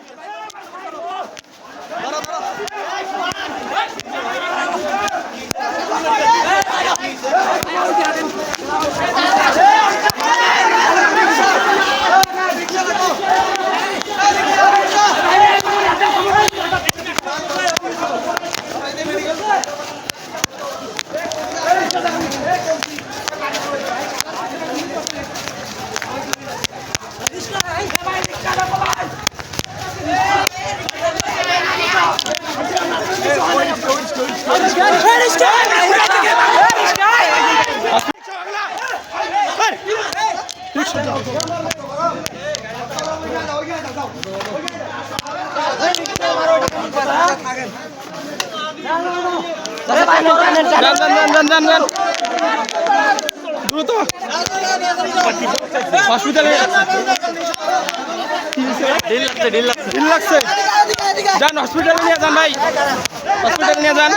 যান যান যান যান যান যান দ্রুত হসপিটালে ঢিল লাগছে। যান হসপিটালে নিয়ে যান ভাই। হসপিটালে নিয়ে যান।